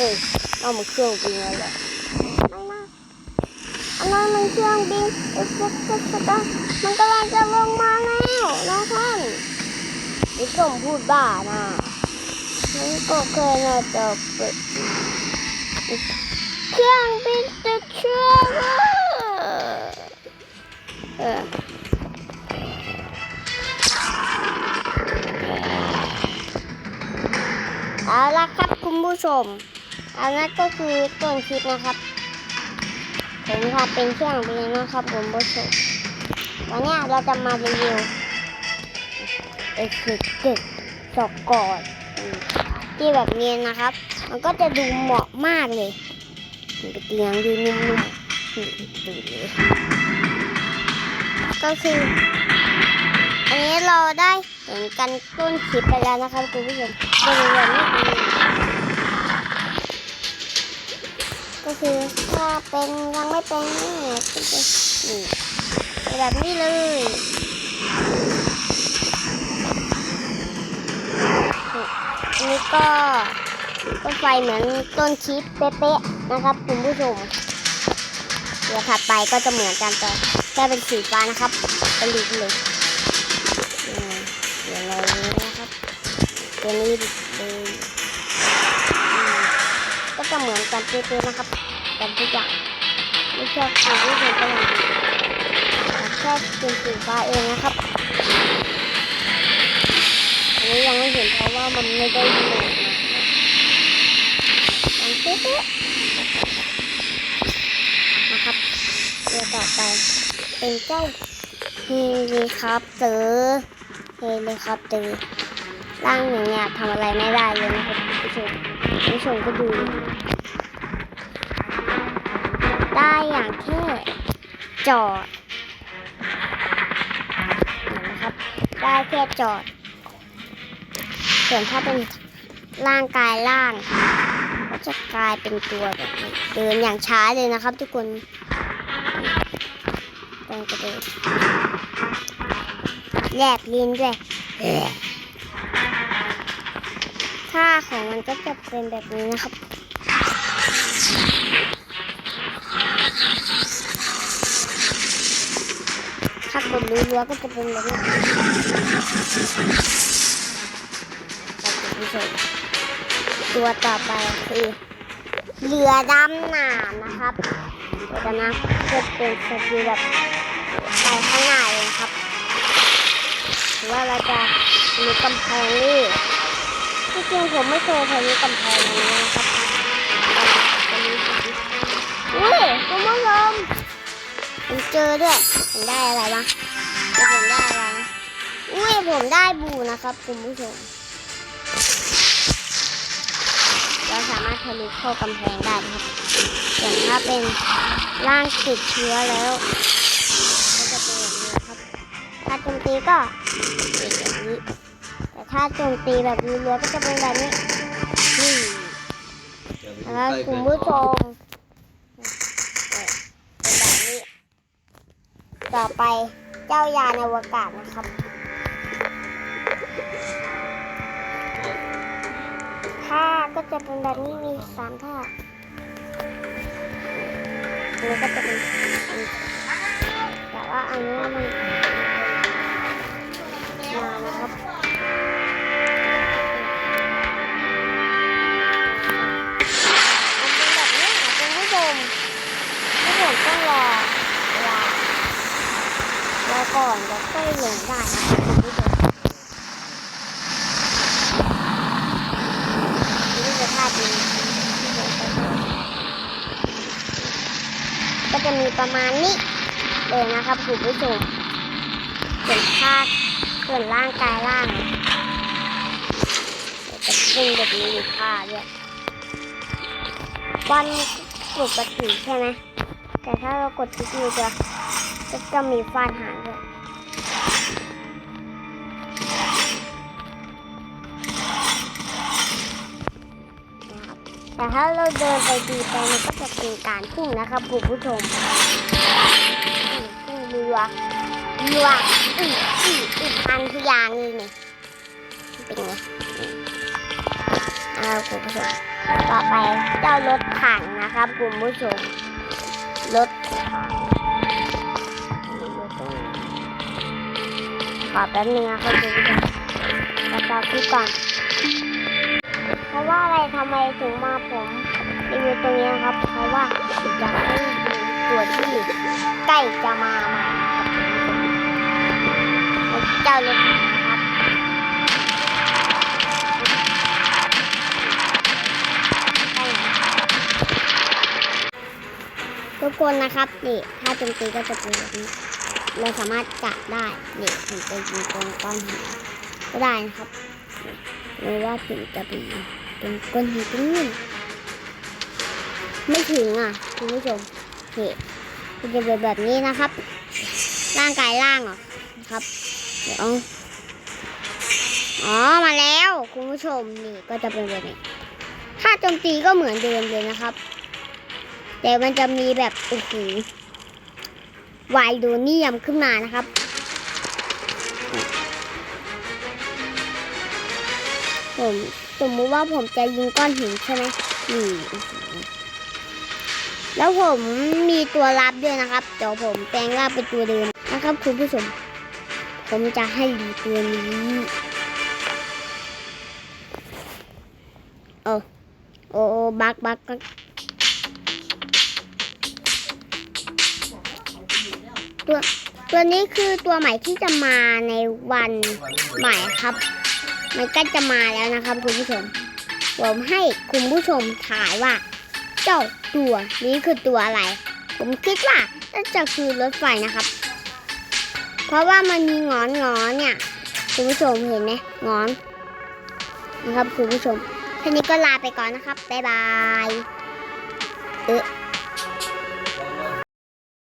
ฮ้ยเอามาเครื่องบินแล้วแหละไม่นะอันนั้นมันเครื่องบินเอ๊ะเอ๊ะเอ๊ะเอ๊ะเอ๊ะมันกำลังจะลงมาแล้วนะท่านนี่ก็พูดบ้านะมันก็เคยน่าจะเปิดเครื่องบินจะเชื่อเออเอาละครับคุณผู้ชม อันนั้นก็คือต้นคลิปนะครับ ผมทำเป็นเครื่องบินนะครับผู้ชมวันนี้เราจะมารีวิวเอ็กซ์เจ็ดสอกกอดที่แบบนี้นะครับ มันก็จะดูเหมาะมากเลยมันเป็นเตียงดูนุ่มๆดูเลยก็คืออันนี้เราได้เห็นกันต้นคลิปไปแล้วนะครับคุณผู้ชมเป็นแบบนี้ ก็คือถ้าเป็นยังไม่เป็นนี่ก็จะนี่แบบนี้เลยอันนี้ก็ก็ไฟเหมือนต้นคลิปเป๊ะๆนะครับคุณผู้ชมเดี๋ยวถัดไปก็จะเหมือนกันแต่แค่เป็นสีฟ้านะครับเป็นลิเลยอืมเดี๋ยวเรานี้นะครับตัวนี้เลย จะเหมือนกันเป๊ะๆนะครับกันทุกอย่างไม่ชอบสีที่เป็นก็อย่างแค่เป็นสีฟ้าเองนะครับอันนี้ยังไม่เห็นเพราะว่ามันไม่ได้โหลดมามันเป๊ะๆนะครับตัวต่อไปเป็นเจ้าเฮลิคอปเตอร์เฮลิคอปเตอร์ร่างหนึ่งเนี่ยทำอะไรไม่ได้เลย ชมก็ดู ได้อย่างแค่จอดนะครับ ได้แค่จอด ส่วนถ้าเป็นร่างกายล่าง ก็จะกลายเป็นตัวแบบนี้เดินอย่างช้าเลยนะครับ ทุกคนเดินกระเดินแลบลิ้นด้วย ค่าของมันก็จะเป็นแบบนี้นะครับ ถ้ากดรัวๆก็จะเป็นแบบนี้ตัวต่อไปคือเรือดำน้ำนะครับเดี๋ยวนะจะเป็นสกิลแบบไปข้างหน้าเลยนะครับ หรือว่าเราจะมีกำแพงนี่ ที่จริงผมไม่เคยทะลุกำแพงนี้นะครับตอนนี้อุ้ยคุณผู้ชมผมเจอด้วยผมได้อะไรบ้างผมได้อะไรอุ้ยผมได้บูนะครับคุณผู้ชมเราสามารถทะลุเข้ากำแพงได้นะครับส่วนถ้าเป็นร่างติดเชื้อแล้วก็จะเป็นแบบนี้ครับถ้าโจมตีก็เป็นแบบนี้ ถ้าโจมตีแบบมีเรือก็จะเป็นแบบนี้นี่นะครับคุณผู้ชมเนี่ยเป็นแบบนี้ ต่อไปเจ้ายานอวกาศนะครับท่าก็จะเป็นแบบนี้มีสามท่าอันนี้ก็จะเป็นอันนี้แต่ว่าอันนี้มันมานะครับ ก่อนแล้วค่อยลงได้นะคะคุณผู้ชมนี่คือท่าจริงที่ผมไปดูก็จะมีประมาณนี้เลยนะครับคุณผู้ชมส่วนท่าส่วนร่างกายล่างจะเป็นแบบนี้มีค่าด้วยวันปกติใช่ไหมแต่ถ้าเรากดทิกมือจะก็จะมีฟาดหางด้วย แต่ถ้าเราเดินไปดีไปมันก็จะเป็นการพุ่งนะครับคุณผู้ชมอืมพุ่งเรือลวกอืออืออือพันทุกอย่างเลยเนี่ยเป็นไงอืมอนะครับคุณผู้ชมต่อไปเจ้ารถถังนะครับคุณผู้ชมรถถังขอแป๊บนึงนะครับคุณผู้ชมสตาร์ทที่ก่อน เพราะว่าอะไรทำไมถึงมาผมรีวิวตรงนี้นะครับ เพราะว่าอยากให้ดูตัวที่ใกล้จะมาใหม่นะครับเจ้ารถถังนะครับทุกคนนะครับนี่ถ้าโจมตีก็จะเป็นแบบนี้เราสามารถจับได้นี่ถึงจะยิงตรงก้อนหินก็ได้นะครับหรือว่าถึงจะไปยิง ตรงก้นหินตรงนี้ไม่ถึงอะคุณผู้ชมนี่มันจะเป็นแบบนี้นะครับ ร่างกายล่างอะนะครับ เดี๋ยวอ๋อมาแล้วคุณผู้ชมนี่ก็จะเป็นแบบนี้ถ้าโจมตีก็เหมือนเดิมเลยนะครับ แต่มันจะมีแบบโอ้โหไวโดนียมขึ้นมานะครับ ผมสมมุติว่าผมจะยิงก้อนหินใช่ไหมนี่แล้วผมมีตัวรับด้วยนะครับ เดี๋ยวผมแปลงร่างเป็นตัวเดิมนะครับ คุณผู้ชม ผมจะให้ดูตัวนี้โอ้โอ้โอ้บักบักบักตัวตัวนี้คือตัวใหม่ที่จะมาในวันใหม่ครับ มันก็จะมาแล้วนะครับคุณผู้ชม ผมให้คุณผู้ชมถ่ายว่า เจ้าตัวนี้คือตัวอะไร ผมคิดว่าน่าจะคือรถไฟนะครับ เพราะว่ามันมีงอนงอนเนี่ย คุณผู้ชมเห็นไหมงอน นะครับคุณผู้ชมแค่นี้ก็ลาไปก่อนนะครับ บ๊ายบาย